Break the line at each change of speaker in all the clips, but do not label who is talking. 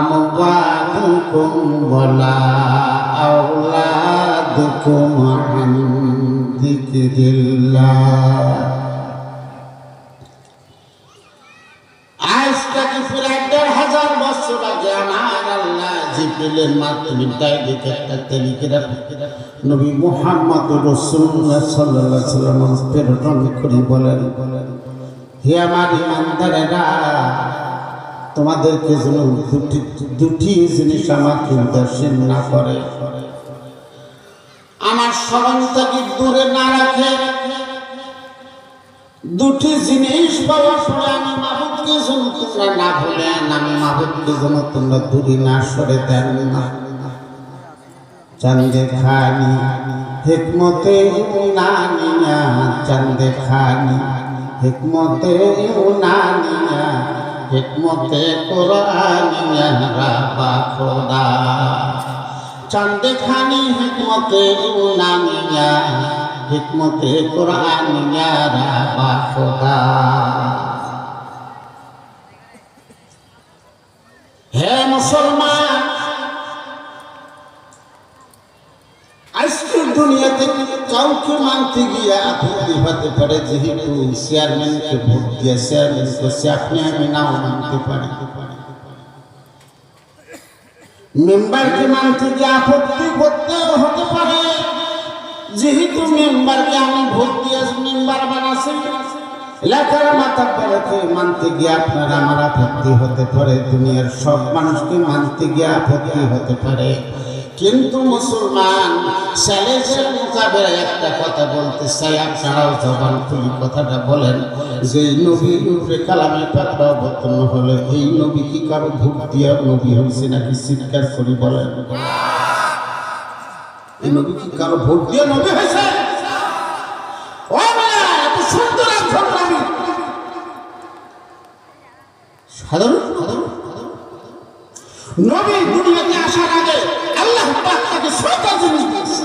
أموالكم ولا أولادكم عن ذكر الله আজ থেকে প্রায় দেড় হাজার বছর আগে আমার আল্লাহ জিব্রিলের মাধ্যমে ডাইরেক্ট একটা টেলিগ্রাফ নবী মুহাম্মদ রসুল্লাহ সাল্লাল্লাহু আলাইহি সাল্লাম প্রেরণ করি বলেন হে আমার ইমানদারেরা তোমাদেরকে যেন দুটি দুটি জিনিস আমাকে উদাসীন না করে। আমার স্মরণ থেকে দূরে না রাখে। দুটি জিনিস পাওয়ার পরে আমি মাহবুবকে যেন তোমরা না ভুলেন আমি মাহবুবকে যেন তোমরা দূরে না সরে দেন না। চান্দে খানি, হেকমতে উনানিয়া চান্দে খানি, হেকমতে উনানিয়া হেকমতে কোরআনিয়া রাবা খোদা। চান্দে খানি হিকমতে হিকমতে হে মুসলমান আজকের দুনিয়াতে কাউকে মানতে গিয়ে আপত্তি হতে পারে যেহেতু চেয়ারম্যানকে ভোট দিয়ে চেয়ারম্যান করছে, আপনি আমি নাও মানতে পারি। মেম্বারকে মানতে গিয়ে আপত্তি করতে হতে পারে। যেহেতু মেম্বারকে আমি ভোট দিয়ে মেম্বার বানাচ্ছি এলাকার মাথা পড়াতে মানতে গিয়ে আপনার আমার আপত্তি হতে পারে? দুনিয়ার সব মানুষকে মানতে গিয়ে আপত্তি হতে পারে। কিন্তু মুসলমান চ্যালেঞ্জের মোকাবেলায় একটা কথা বলতে চাই, আপনারাও জবান তুলি কথাটা বলেন যে এই নবীর উপরে কালামের পাত্র অবতীর্ণ হলে এই নবী কি কারও ভোট দিয়ে নবী হয়েছে নাকি চিৎকার করি বলেন? এই নবী কি কারও ভোট দিয়ে নবী হয়েছে? নবী। সাধারণ নবী দুনিয়াতে আসার আগে আল্লাহ পাক তাকে ছয়টা জিনিস দিয়েছে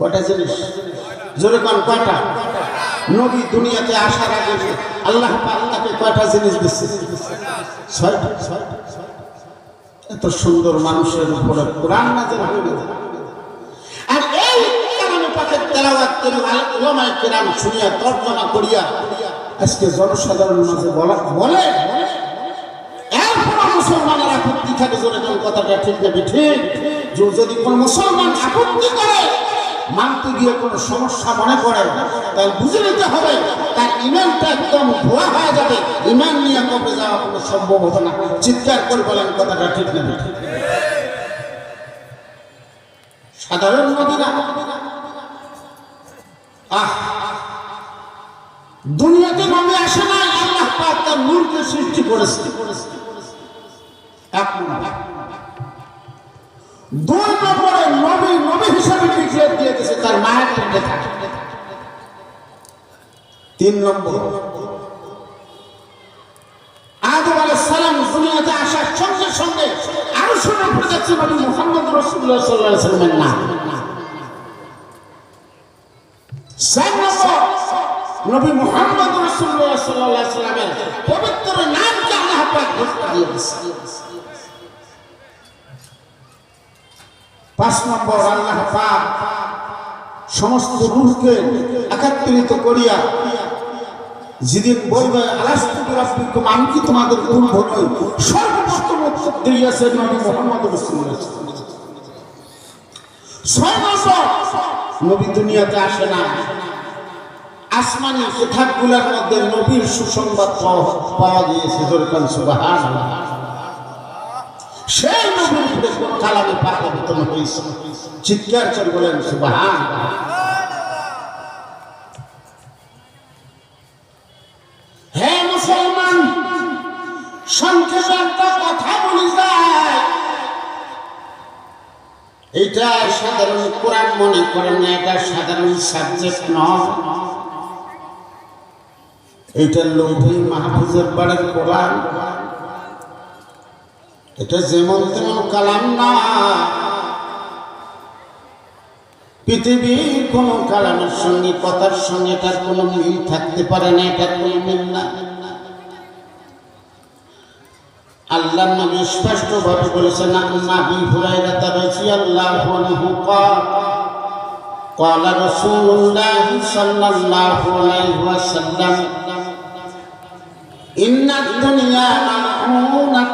কয়টা জিনিস? জোরে কোন, কয়টা? নবী দুনিয়াতে আসার আগে আল্লাহ আল্লাহকে কয়টা জিনিস দিচ্ছে? এত সুন্দর মানুষের উপরে কোরআন নাযিল হয়ে আর এই শুনিয়া, তর্জমা করিয়া মাঝে বলা বলে মুসলমানের থাকে, জোরে কথাটা ঠিক ঠিক? যদি কোন মুসলমান আপত্তি করে মানতে গিয়ে কোনো সমস্যা মনে করে তাহলে বুঝে নিতে হবে, তার ইমানটা একদম ভুয়া হয়ে যাবে। ইমান নিয়ে কবে যাওয়া কোনো সম্ভব হতো না। চিৎকার করে বলেন, কথাটা ঠিক না সাধারণ নদীরা আহ, দুনিয়াতে নবী আসে না আল্লাহ পাক তার নূরকে সৃষ্টি করেছে। এক নম্বর। দুই নম্বরে নবী নবী হিসাবে ডিক্লেয়ার দিয়ে দিয়েছে, তার মায়ের পেটে থাকে। তিন নম্বর, আদম আলাইহিস সালাম দুনিয়াতে আসার সঙ্গে সঙ্গে আরও শুনে পড়ে যাচ্ছে নবী মুহাম্মদ রাসূলুল্লাহ সাল্লাল্লাহু আলাইহি সাল্লামের নাম। চার নম্বর দিয়েছে পাঁচ নম্বর আল্লাহ পাক সমস্ত রূহকে একাত্রিত করিয়া যেদিন বলবে, আলাস্তুবি রাব্বিকুম আমি তোমাদের পূর্ব নই সর্বপ্রথম দিয়েছে নবী মুহাম্মদ ছয় নবী দুনিয়াতে আসে না। আসমানি কিতাবগুলোর মধ্যে নবীর সুসংবাদ পাওয়া- গিয়েছে সেই নবীর কালামে পাক অবতীর্ণ চিৎকার করে বলেন এটা সাধারণ কোরআন মনে করেন না, এটা সাধারণ সাবজেক্ট নয়। এটা লৌহি মাহফুজের বাড়ির কোরআন। এটা যেমন তেমন কালাম না পৃথিবীর কোন কালামের সঙ্গে কথার সঙ্গে এটার কোনো মিল থাকতে পারে না এটার কোনো মিল না আল্লাহ নবী স্পষ্ট ভাবে বলেছেন নাবি হুরাইরা রাদিয়াল্লাহু আনহু قال قال رسول الله صلى الله عليه وسلم إن الدنيا ملعونة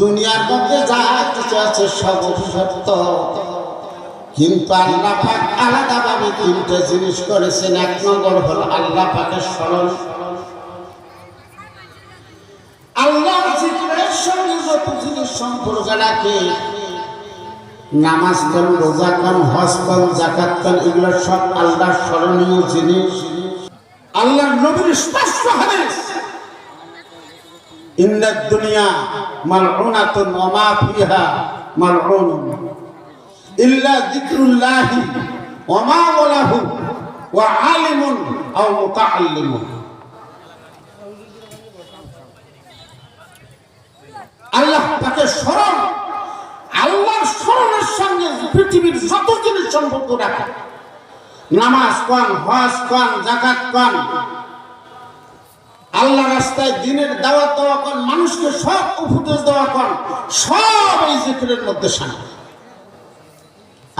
দুনিয়ার মধ্যে যা কিছু আছে সব অভিশপ্ত কিন্তু আল্লাহ পাক আলাদাভাবে তিনটে জিনিস করেছেন। এক নম্বর হল আল্লাহ পাকের স্মরণ। আল্লাহ জিকিরের সঙ্গে নামাজ সব স্মরণীয় জিনিস। নবীর স্পষ্ট হাদিস। ইন্নাদ দুনিয়া মালউনাতুন ওয়া মা ফিহা মালউন। ইল্লা যিকরুল্লাহি ওয়া মা ওয়ালাহু ওয়া আলিমুন আও মুতাআল্লিমুন। আল্লাহ তাকে স্মরণ, আল্লাহর স্মরণের সঙ্গে পৃথিবীর যত জিনিস সম্পর্ক রাখে। নামাজ কন, হজ কন জাকাত কন রাস্তায় দিনের দাওয়াত দেওয়া কন মানুষকে সব উপদেশ দেওয়া কন সব এই জিকিরের মধ্যে সামিল।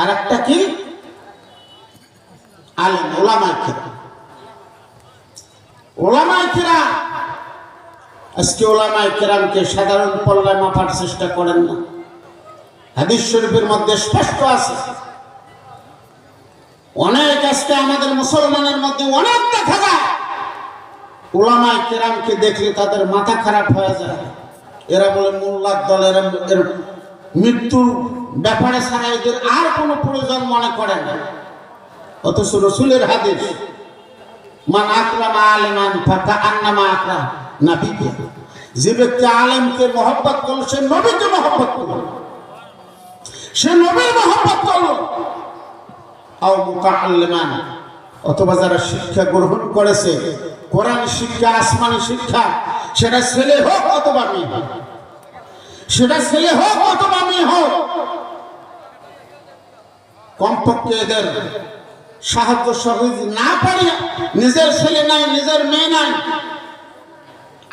আর একটা কি? আলেম, ওলামায় খেরা ওলামায় খেরা আজকে ওলামায় কেরামকে সাধারণ পল্লায় মাপার চেষ্টা করেন না। হাদিস শরীফের মধ্যে স্পষ্ট আছে। অনেক আজকে আমাদের মুসলমানের মধ্যে অনেক দেখা যায়। ওলামায় কেরামকে দেখলে তাদের মাথা খারাপ হয়ে যায়। এরা বলে, মোল্লার দল, এরা মৃত্যুর ব্যাপারে ছাড়া এদের আর কোনো প্রয়োজন মনে করে না। অথচ রসুলের হাদিস, মান আকরামা আলেমান ফাঁকা আন্নামা আকরাম নাবিকে যে ব্যক্তি আলেমকে মহব্বত করল, সে নবীকে মহব্বত করল। সে নবীর মহব্বত করল। আও মুতাআল্লিমান। অথবা যারা শিক্ষা গ্রহণ করেছে, কোরআন শিক্ষা, আসমানি শিক্ষা, সেটা ছেলে হোক অথবা মেয়ে হোক, সেটা ছেলে হোক অথবা মেয়ে হোক, কমপক্ষে এদের সাহায্য সহযোগী না পারি নিজের ছেলে নাই, নিজের মেয়ে নাই,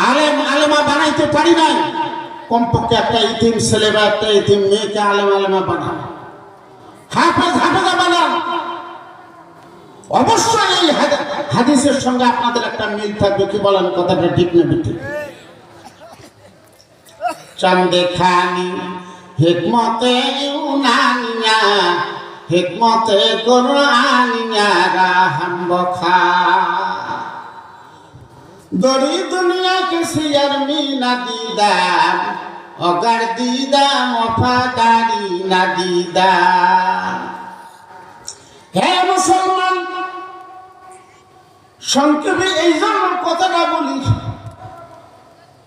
আলেম, আলেমা বানাইতে পারি নাই, কমপক্ষে একটা ইতিম ছেলে বা একটা ইতিম মেয়েকে আলেম, আলেমা বানান হাফেজ, হাফেজা বানান। অবশ্যই এই হাদিসের সঙ্গে আপনাদের একটা মিল থাকবে। কি বলেন, কথাটা ঠিক না ঠিক চন্দে খানি, হেকমতে ইউনানিয়া, হেকমতে কোরআনিয়া, রাহাম খা দড়ি দুনিয়া কে সিয়ার মিনা দিদার, অগার দিদা মফাদারি না দিদার। হে মুসলমান সংক্ষেপে এই জন্য কথাটা বলি।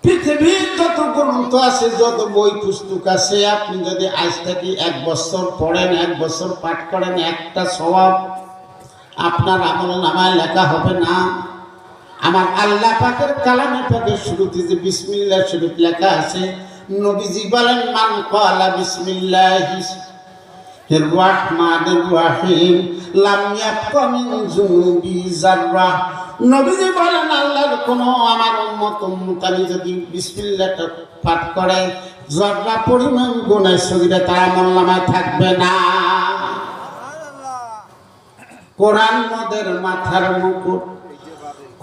পৃথিবীর যত গ্রন্থ আছে, যত বই, পুস্তক আছে, আপনি যদি আজ থেকে এক বছর পড়েন, এক বছর পাঠ করেন, একটা স্বভাব আপনার আমল নামায় লেখা হবে না। আমার আল্লাহ পাকের কালামে পাকের শুরুতে যে বিসমিল্লাহ শরীফ লেখা আছে, নবীজি বলেন, মান কলা বিসমিল্লাহ রহমানির রহিম। লাম ইয়াবকা মিন যুনুবি যাররা। নবীজি বলেন, আল্লাহর কোন আমার উম্মত উম্মতানি যদি বিসমিল্লাহটা পাঠ করে, যাররা পরিমাণ গুনাহ সগীরা তার আমল থাকবে না। কোরআন মদের মাথার মুকুট,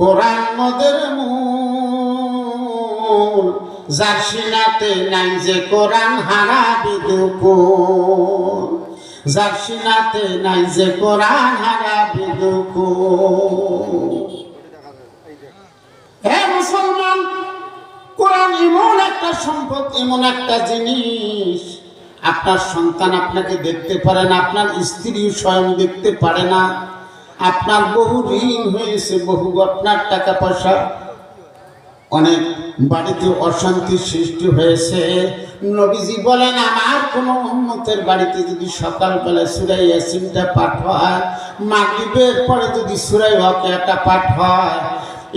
কোরআন মদের মূল, যার সিনাতে নাই যে কোরআন হারাবি দুকুল। যার সিনাতে নাই যে কোরআন হারাবি দুকুল হে মুসলমান, কোরআন এমন একটা সম্পদ, এমন একটা জিনিস, আপনার সন্তান আপনাকে দেখতে পারে না, আপনার স্ত্রী স্বয়ং দেখতে পারে না, আপনার বহু ঋণ হয়েছে, বহু আপনার টাকা পয়সা অনেক বাড়িতে অশান্তির সৃষ্টি হয়েছে নবীজি বলেন, আমার কোন উন্মতের বাড়িতে যদি সকালবেলা সুরাই ইয়াসিনটা পাঠ হয়, মাগরিবের পরে যদি সুরাই ওয়াকিয়াটা পাঠ হয়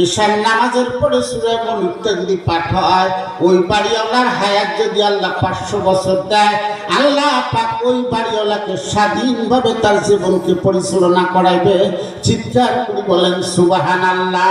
ঈশান নামাজের পরে সুরাই মনুকটা যদি পাঠ হয়, ওই বাড়িওয়ালার হায়াত যদি আল্লাহ পাঁচশো বছর দেয়, আল্লাহ পাক ওই বাড়িওয়ালাকে স্বাধীনভাবে তার জীবনকে পরিচালনা করাইবে। চিৎকার করে বলেন সুবাহান আল্লাহ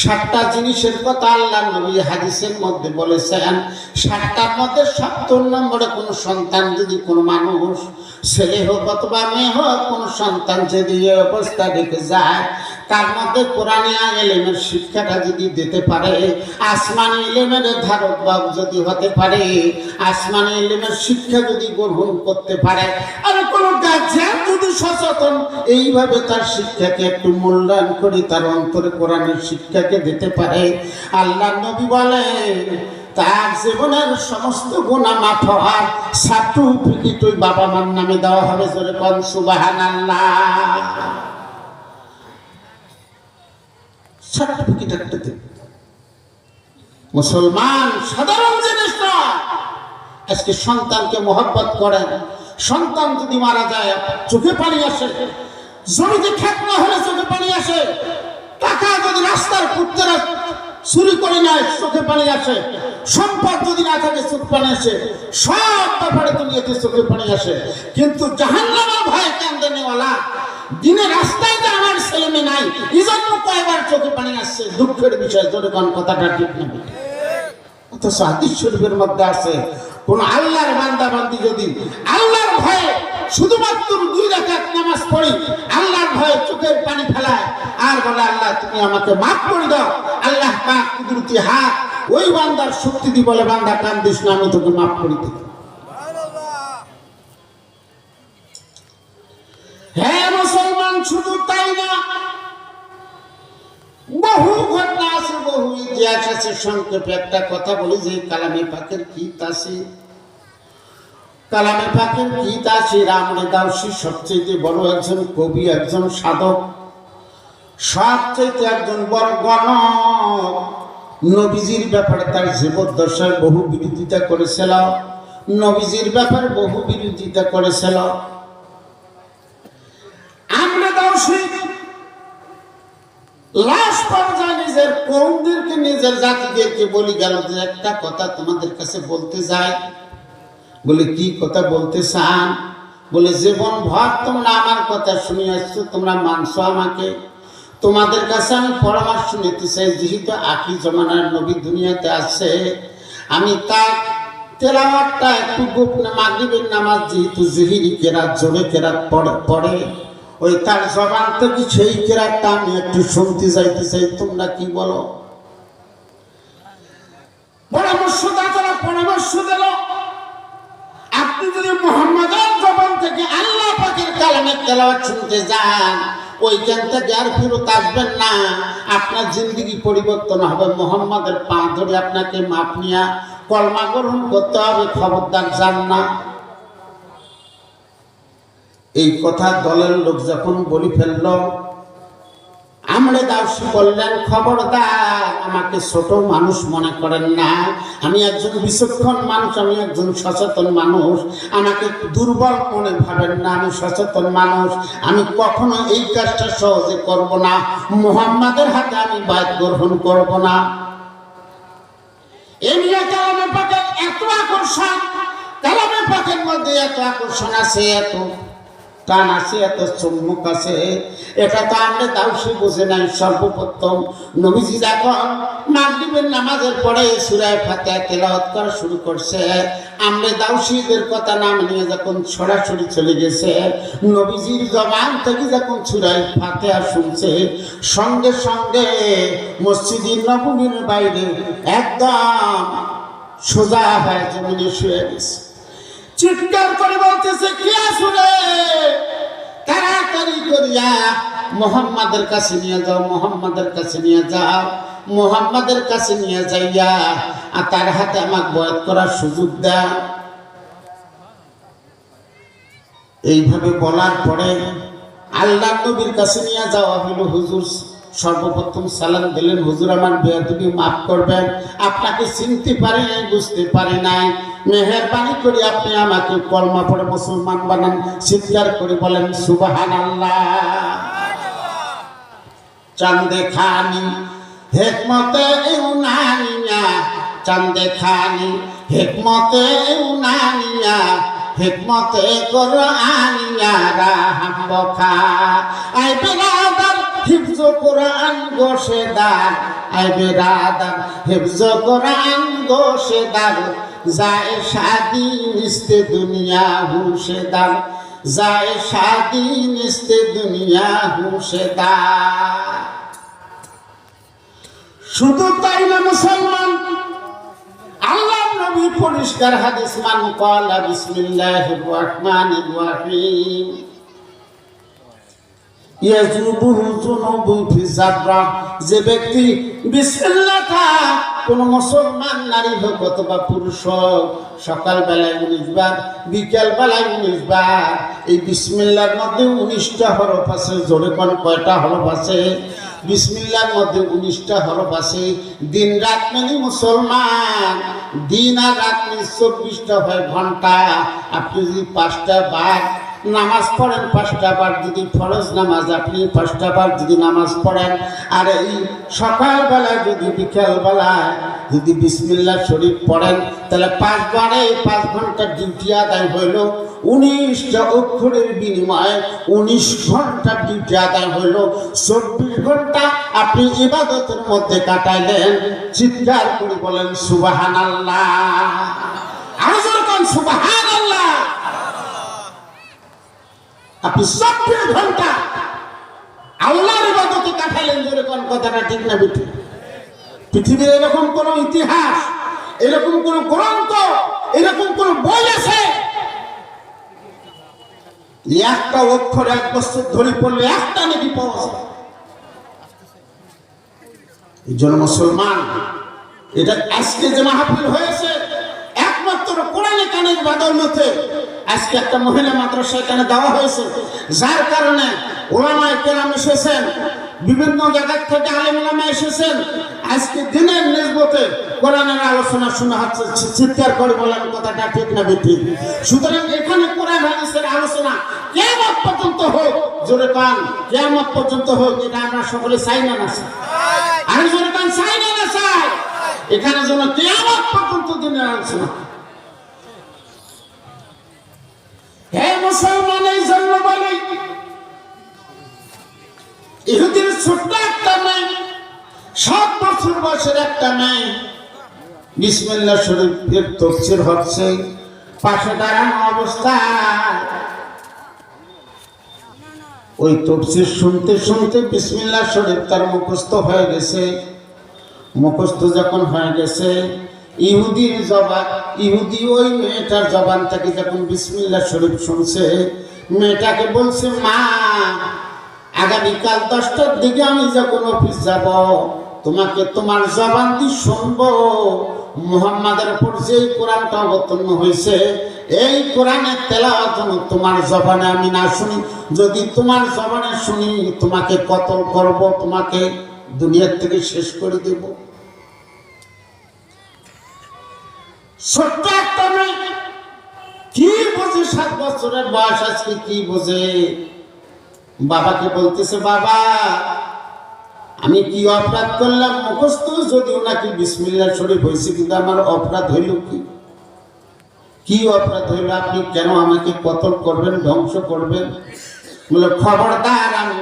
সাতটা জিনিসের কথা আল্লাহ নবী হাদিসের মধ্যে বলেছেন। সাতটার মধ্যে সপ্তম নম্বরে কোনো সন্তান যদি কোনো মানুষ ছেলে হোক অথবা মেয়ে হোক, কোনো সন্তান যদি এই অবস্থা রেখে যায়, তার মধ্যে কোরআনে এলেমের শিক্ষাটা যদি দিতে পারে, আসমানি এলেমের ধারক বাব যদি হতে পারে, আসমানি এলেমের শিক্ষা যদি গ্রহণ করতে পারে, আর কোনো গার্জিয়ান যদি সচেতন, এইভাবে তার শিক্ষাকে একটু মূল্যায়ন করে তার অন্তরে কোরআনের শিক্ষাকে দিতে পারে। আল্লাহ নবী বলে তার জীবনের সমস্ত গুণা মাফ হওয়ার সার্টিফিকেট ওই বাবা মার নামে দেওয়া হবে জোরে কন সুবাহান মুসলমান সাধারণ জিনিস না আজকে সন্তানকে মহব্বত করেন। সন্তান যদি মারা যায়, চোখে পানি আসে। জমিতে খেত না হলে চোখে পানি আসে। টাকা যদি রাস্তার কুত্তেরা চুরি করে নেয়, চোখে পানি আসে। সম্পদ যদি না থাকে চোখ পানি আসে। সব ব্যাপারে দুনিয়াতে চোখে পানি আসে। কিন্তু জাহান্নামের ভয় কান্দে নেওয়ালা, দিনে রাস্তায় তো আমার ছেলে মেয়ে নাই এই জন্য কয়বার চোখে পানি আসছে? দুঃখের বিষয় জোরে কোন কথাটা ঠিক না। অথচ হাদিস শরীফের মধ্যে আছে, কোন আল্লাহর বান্দা বান্দি যদি আল্লাহর ভয়ে শুধুমাত্র দুই রাকাত নামাজ পড়ি, আল্লাহর ভয়ে চোখের পানি ফেলায়, আর বলে, আল্লাহ, তুমি আমাকে মাফ করে দাও। আল্লাহ পাক কুদরতি হাত ওই বান্দার শক্তি দি বলে, বান্দা কান্দিস না, আমি তোকে মাফ করে হ্যাঁ মুসলমান, শুধু তাই না, বহু ঘটনা আছে, বহু ইতিহাস আছে, সংক্ষেপে একটা কথা বলি, যে কালামে পাকের গীত আছে। কালামে পাকের গীত আছে রামরে দাউসি সবচেয়ে বড় একজন কবি, একজন সাধক সবচেয়ে একজন বড় গণক। নবীজির ব্যাপারে তার জীবদ্দশায় বহু বিরোধিতা করেছিল। নবীজির ব্যাপারে বহু বিরোধিতা করেছিল। আমরা পর্যায়ে নিজের যে কথা তোমাদের কাছে বলতে বলে, কি কথা বলতে চান? বলে তোমরা আমার কথা শুনে আসছো তোমরা মানছো আমাকে। তোমাদের কাছে আমি পরামর্শ নিতে চাই, যেহেতু আখি জমানার নবী দুনিয়াতে আছে, আমি তার তেলাওয়াতটা একটু গোপনে মাগরিবের নামাজ যেহেতু জিহিরি কেরাত, জোরে কেরাত পড়ে ওই তার জবান থেকে সেই কেরাতটা আমি একটু শুনতে চাইতে চাই, তোমরা কি বলো? পরামর্শদাতারা পরামর্শ দিল। আপনি যদি মোহাম্মদের থেকে আল্লাহ পাকের কালামের তেলাওয়াত শুনতে যান ওইখান থেকে আর ফেরত আসবেন না, আপনার জিন্দগি পরিবর্তন হবে। মোহাম্মদের পা ধরে আপনাকে মাপ নিয়ে কলমা গ্রহণ করতে হবে, খবরদার যান না। এই কথা দলের লোক যখন বলি ফেলল আমরা দাসী বললেন খবরদার আমাকে ছোট মানুষ মনে করেন না। আমি একজন বিচক্ষণ মানুষ, আমি একজন সচেতন মানুষ। আমাকে দুর্বল মনে ভাবেন না, আমি সচেতন মানুষ। আমি কখনো এই কাজটা সহজে করব না। মোহাম্মদের হাতে আমি বাইক গ্রহণ করব না। এমনি এত আকর্ষণ মধ্যে এত আকর্ষণ আছে, এত টান আছে, এত চুম্বক আছে। এটা তো আমরা দাউসি বুঝে নাই সর্বপ্রথম। নবীজি যখন মাগরিবের নামাজের পরে সুরায় ফাতে তেলাওয়াত করা শুরু করছে আমরা দাউসিদের কথা নাম নিয়ে যখন সরাসরি চলে গেছে, নবীজির জবান থেকে যখন সুরায় ফাতে শুনছে, সঙ্গে সঙ্গে মসজিদের নবমীর বাইরে একদম সোজা হয়ে জমিনে শুয়ে গেছে। চিৎকার করে বলতেছে, কে আসলে তাড়াতাড়ি করিয়া মোহাম্মদের কাছে নিয়ে যাও, মোহাম্মদের কাছে নিয়ে যাও, মোহাম্মদের কাছে নিয়ে যাইয়া, আর তার হাতে আমাকে বয়ত করার সুযোগ দেয় এইভাবে বলার পরে আল্লাহ নবীর কাছে নিয়ে যাওয়া হলো হুজুর। সর্বপ্রথম সালাম দিলেন, হুজুর আমার বেয়াদবি মাফ করবেন। আপনাকে চিনতে পারে নাই, বুঝতে পারে নাই। মেহরবানি করে আপনি আমাকে কলমা পড়ে মুসলমান বানান। চিৎকার করে বলেন সুবাহান আল্লাহ চান্দে খানি, হেকমতে ইউনানিয়া চান্দে খানি, হেকমতে ইউনানিয়া হেকমতে কোরআনিয়া রাহাম বখা আই বেরাদার হিফজ কোরআন গোশেদার আই বেরাদার হিফজ কোরআন গোশেদার যায় শাদি নিস্তে দুনিয়া হুশে হুশেদার যায় শাদি নিস্তে দুনিয়া হুশে হুশেদার শুধু তাই না মুসলমান, আল্লাহ নবী পরিষ্কার হাদিস মান কালা বিসমিল্লাহির রহমানির রহিম। যে ব্যক্তি বিসমিল্লাহ কোন মুসলমান নারী হোক অথবা পুরুষ হোক সকাল বেলায় উনিশ বার বিকেল বেলায় উনিশ বার এই বিসমিল্লার মধ্যে উনিশটা হরফ আছে, জোরে কোন কয়টা হরফ আছে? বিসমিল্লার মধ্যে উনিশটা হরফ আছে, দিন রাত মানে মুসলমান। দিন আর রাত মানে চব্বিশটা হয় ঘণ্টা। আপনি যদি পাঁচটা বার নামাজ পড়েন, পাঁচটা বার যদি ফরজ নামাজ, আপনি পাঁচটা বার যদি নামাজ পড়েন। আর এই সকালবেলায় যদি বিকেলবেলায় যদি বিসমিল্লাহ শরীফ পড়েন, তাহলে পাঁচ বারে পাঁচ ঘণ্টা ডিউটি আদায় হইল। উনিশটা অক্ষরের বিনিময়ে উনিশ ঘণ্টা ডিউটি আদায় হইল। চব্বিশ ঘণ্টা আপনি ইবাদতের মধ্যে কাটাইলেন। চিৎকার করে বলেন সুবাহান আল্লাহ আরও সুবাহান আল্লাহ আপনি চব্বিশ ঘণ্টা আল্লাহর ইবাদতে কাটালেন যেরকম কথাটা ঠিক না বিঠি? পৃথিবীর এরকম কোন ইতিহাস, এরকম কোন গ্রন্থ, এরকম কোন বই আছে? একটা অক্ষর, এক বছর ধরে পড়লে একটা নাকি পাওয়া এই জন্য মুসলমান, এটা আজকে যে মাহফিল হয়েছে, একমাত্র কোরআনে কানের বাদর মধ্যে আজকে একটা মহিলা মাদ্রাসা এখানে দেওয়া হয়েছে। যার কারণে ওলামায় কেরাম এসেছেন, বিভিন্ন জায়গা থেকে আলেমুলামা এসেছেন। আজকে দিনের নিজবতে কোরআনের আলোচনা শোনা হচ্ছে চিৎকার করে বলেন কথাটা ঠিক না ঠিক সুতরাং এখানে কোরআন হাদিসের আলোচনা কেমন পর্যন্ত হোক, জোরে পান কেমন পর্যন্ত হোক, এটা আমরা সকলে চাই না না আমি জোরে কান, চাই না না চাই। এখানে যেন কেমন পর্যন্ত দিনের আলোচনা হয়। হে মুসলমান, এই ছোট্ট একটা বছর একটা শরীফের হচ্ছে, পাশে দাঁড়ানো অবস্থায়। ওই তফসির শুনতে শুনতে বিসমিল্লা শরীফ তার মুখস্থ হয়ে গেছে। মুখস্থ যখন হয়ে গেছে ইহুদির জবান, ইহুদি ওই মেয়েটার জবান থেকে যখন বিসমিল্লা শরীফ শুনছে, মেয়েটাকে বলছে, মা, আগামীকাল দশটার দিকে আমি যখন অফিস যাব, তোমাকে তোমার জবান দিয়ে শুনব। মুহাম্মাদের উপর যেই কোরআনটা অবতীর্ণ হয়েছে, এই কোরআনের তেলাওয়াত যেন তোমার জবানে আমি না শুনি। যদি তোমার জবানে শুনি, তোমাকে কতল করব, তোমাকে দুনিয়ার থেকে শেষ করে দেব। ছোট্ট একটা কি বোঝে সাত বছরের বয়স আজকে, কি বোঝে? বাবাকে বলতেছে, বাবা, আমি কি অপরাধ করলাম? মুখস্থ? যদি ওনাকে বিসমিল্লা শরীফ হয়েছে, কিন্তু আমার অপরাধ হইল কি? কি অপরাধ হইল? আপনি কেন আমাকে কতল করবেন, ধ্বংস করবেন? বলে, খবরদার, আমি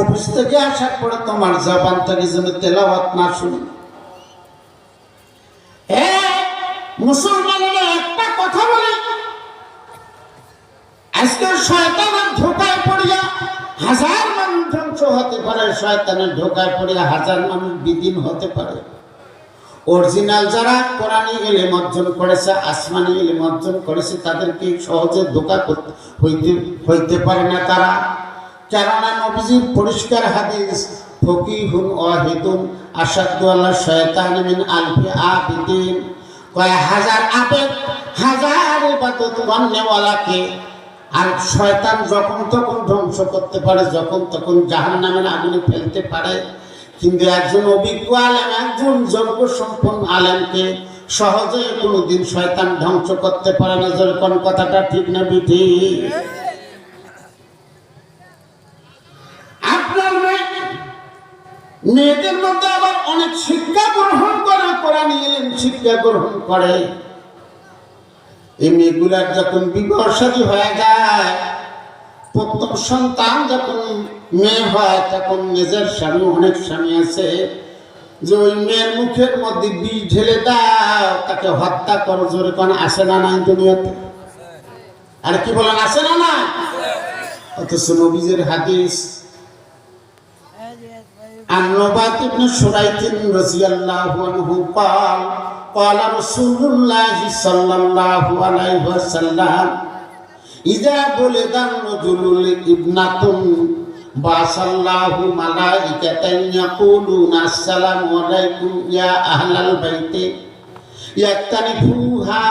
অফিস থেকে আসার পরে তোমার জবান থেকে যেন তেলাওয়াত না শুনি। মুসলমানেরা একটা কথা বলে। আজকে শয়তানের ধোকায় পড়িয়া হাজার মানুষ ধ্বংস হতে পারে, শয়তানের ধোকায় পড়িয়া হাজার মানুষ বিদিন হতে পারে। অরিজিনাল যারা কোরআনী এলে অর্জন করেছে, আসমানি এলে অর্জন করেছে, তাদেরকে সহজে ধোকা হইতে হইতে পারে না তারা। কেননা নবীজির পরিষ্কার হাদিস, ফকিহুন ওয়াহিদুন আসাদু আল্লাহ শয়তান আলফি আবিদিন। কয়, হাজার আবেদ হাজার ইবাদত আর শয়তান যখন তখন ধ্বংস করতে পারে, যখন তখন জাহান নামের আগুনে ফেলতে পারে। কিন্তু একজন অভিজ্ঞ আলেম, একজন যোগ্য সম্পন্ন আলেমকে সহজে কোনোদিন শয়তান ধ্বংস করতে পারে না। যেরকম কথাটা ঠিক না বিধি এলেন শিক্ষা গ্রহণ করে এই মেয়েগুলার যখন বিবাহ শাদী হয়ে যায় প্রথম সন্তান যখন মেয়ে হয় তখন নিজের স্বামী অনেক স্বামী আছে যে ওই মেয়ের মুখের মধ্যে বিষ ঢেলে দাও তাকে হত্যা করো জোরে কোন আসে না নাই দুনিয়াতে আর কি বলেন আসে না না অথচ নবীজের হাদিস عن نبات بن شريك رضي الله عنه قال قال رسول الله صلى الله عليه وسلم إذا ولد الرجل ابنة بعث الله ملائكة يقولون السلام عليكم يا أهل البيت يكتنفوها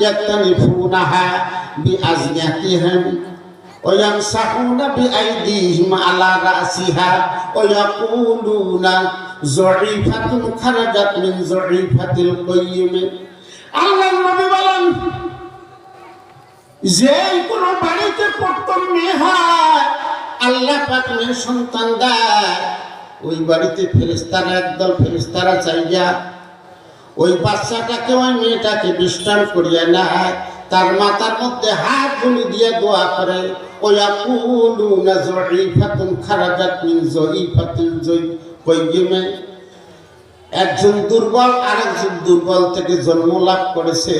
يكتنفونها بأزنيتهم ويمسحون بأيديهم على رأسها ويقولون জঈফাতুন খারাজাত মিন জঈফাতিল কাইয়্যিমে আল্লাহর নবী বলেন যে কোন বাড়িতে প্রথম মেয়ে হয়, আল্লাহ পাক মেয়ে সন্তান দেয়। ওই বাড়িতে ফেরেস্তারা একদল ফেরেস্তারা চাইয়া, ওই বাচ্চাটাকে, ওই মেয়েটাকে বিশ্রাম করিয়া নেয়। তার মাথার মধ্যে হাত গুলি দিয়ে দোয়া করে ওয়া কুলুনা জঈফাতুন খারাজাত মিন জঈফাতিল জঈফ একজন দুর্বল আরেকজন দুর্বল থেকে জন্ম লাভ করেছে।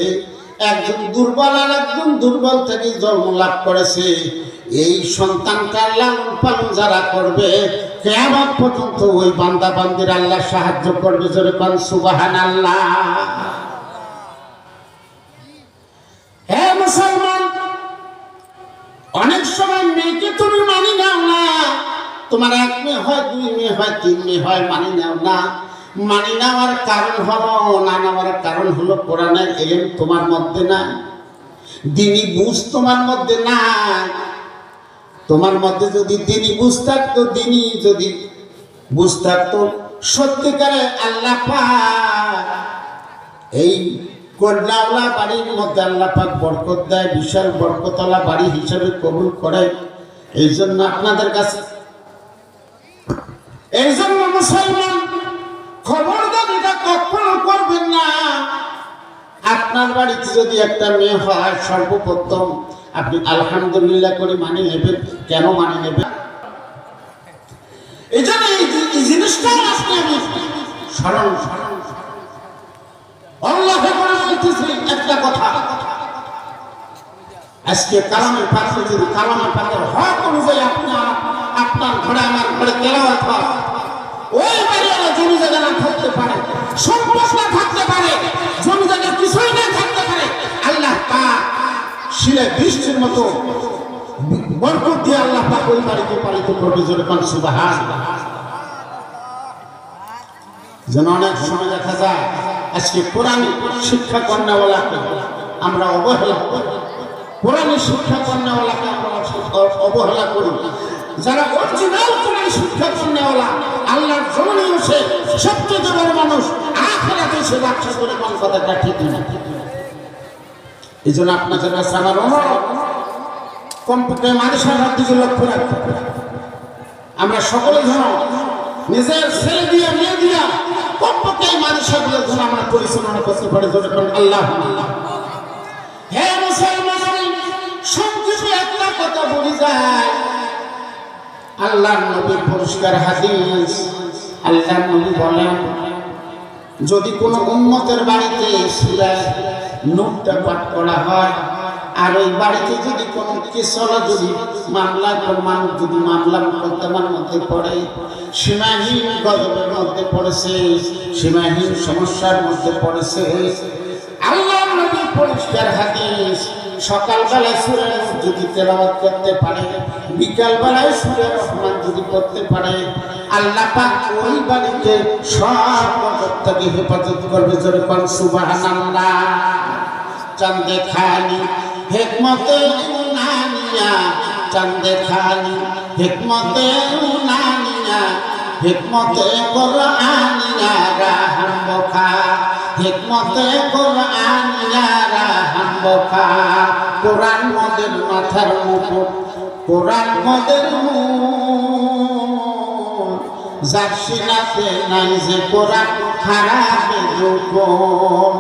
একজন দুর্বল আর একজন দুর্বল থেকে জন্ম লাভ করেছে। এই সন্তানটার লালন পালন যারা করবে কেমন পর্যন্ত ওই বান্দা বান্দির আল্লাহ সাহায্য করবে সুবাহান আল্লাহ হ্যাঁ মুসলমান, অনেক সময় মেয়েকে তুমি মানি না। তোমার এক মেয়ে হয়, দুই মেয়ে হয়, তিন মেয়ে হয়, মানি নাও না। মানি নেওয়ার কারণ হলো, না নেওয়ার কারণ হলো কোরআনের এলেম তোমার মধ্যে না দিনী বুঝ তোমার মধ্যে না তোমার মধ্যে যদি দিনী বুঝ থাকতো, দিনী যদি বুঝ থাকতো, সত্যিকারে আল্লাহ পাক এই কন্যাওয়ালা বাড়ির মধ্যে আল্লাহ পাক বরকত দেয়, বিশাল বরকতলা বাড়ি হিসাবে কবুল করে। এই জন্য আপনাদের কাছে এই মুসলমান খবরদার এটা কখনো করবেন না। আপনার বাড়িতে যদি একটা মেয়ে হয়, সর্বপ্রথম আপনি আলহামদুলিল্লাহ করে মানিয়ে নেবেন। কেন মানিয়ে নেবেন? এই জন্য এই জিনিসটা আজকে স্মরণ স্মরণ আল্লাহ করে বলতেছি একটা কথা। আজকে কালামের পাশে যদি কালামের পাশের হক অনুযায়ী আপনার আপনার ঘরে, আমার ঘরে তেলাওয়াত হয় ওই বাড়িওয়ালা জমি জায়গা না থাকতে পারে, সম্পদ না থাকতে পারে, জমি জায়গা কিছুই না থাকতে পারে, আল্লাহ পাক শিলে বৃষ্টির মতো বরকত দিয়ে আল্লাহ পাক ওই বাড়িকে পালিত করবে, জোরে সুবাহান। যেন অনেক সময় দেখা যায়, আজকে কোরআন শিক্ষা কন্যাওয়ালাকে আমরা অবহেলা করি। কোরআন শিক্ষা কন্যাওয়ালাকে আমরা অবহেলা করি। যারা অরিজিনাল কোরআন শিক্ষা কন্যাওয়ালা আল্লাহর জননীয় সে সবচেয়ে বড় মানুষ আখেরাতে সে ব্যবসা করে কোন কথাটা ঠিক না। এই জন্য আপনাদের কাছে আমার মানুষের দিকে লক্ষ্য রাখতে আমরা সকলে যেন নিজের ছেলে দিয়া, মেয়ে দিয়া কমপক্ষে এই মানুষগুলো যেন আমরা পরিচালনা করতে পারি যতক্ষণ আল্লাহ। হে মুসলমান, সংক্ষেপে একটা কথা বলি যায়। আল্লাহ নবীর পরিষ্কার হাদিস। আল্লাহ নবী বলেন, যদি কোনো উন্মতের বাড়িতে সুরা নোটটা পাঠ করা হয়, আর ওই বাড়িতে যদি কোনো কেসলা যদি মামলা মানুষ যদি মামলা মোকদ্দমার মধ্যে পড়ে, সীমাহীন গজবের মধ্যে পড়েছে, সীমাহীন সমস্যার মধ্যে পড়েছে, আল্লাহ নবী পরিষ্কার হাদিস সকালবেলায় সুরে যদি তেলাওয়াত করতে পারে, বিকালবেলায় সুরে রহমান যদি করতে পারে, আল্লাহ পাক ওই বাড়িতে সব থেকে হেফাজত করবে জোরে কোন, সুবহানাল্লাহ। চান্দে খালি, হেকমতে উনানিয়া চান্দে খালি, হেকমতে উনানিয়া হেকমতে কোরআনিয়া রাহাম বখা হেকমতে কোরআনিয়া রাহাম বখা কোরআন মদের মাথার মুকুট, কোরআন মদের যার সিনাতে নাই যে কোরআন খারাপে রূপম,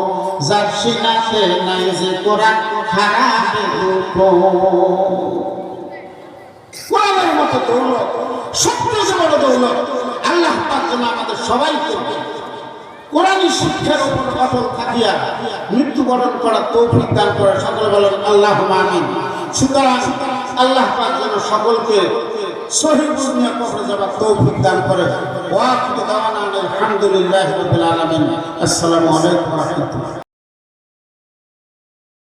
যার সিনাতে নাই যে কোরআন খারাপে রূপম। কোরআনের মতো দৌলত, সবচেয়ে বড় দৌলত, আল্লাহ পাক যেন আমাদের সবাইকে কোরআনী শিক্ষার উপর অটল থাকিয়া মৃত্যুবরণ করার তৌফিক দান করে সকল বলেন আল্লাহ মামিন সুতরাং আল্লাহ পাক যেন সকলকে শহীদ দুনিয়া কবরে যাবার তৌফিক দান করে। ওয়াকিদু দাওয়ানা আলহামদুলিল্লাহি রাব্বিল আলামিন। আসসালামু আলাইকুম রাহমাতুল্লাহ।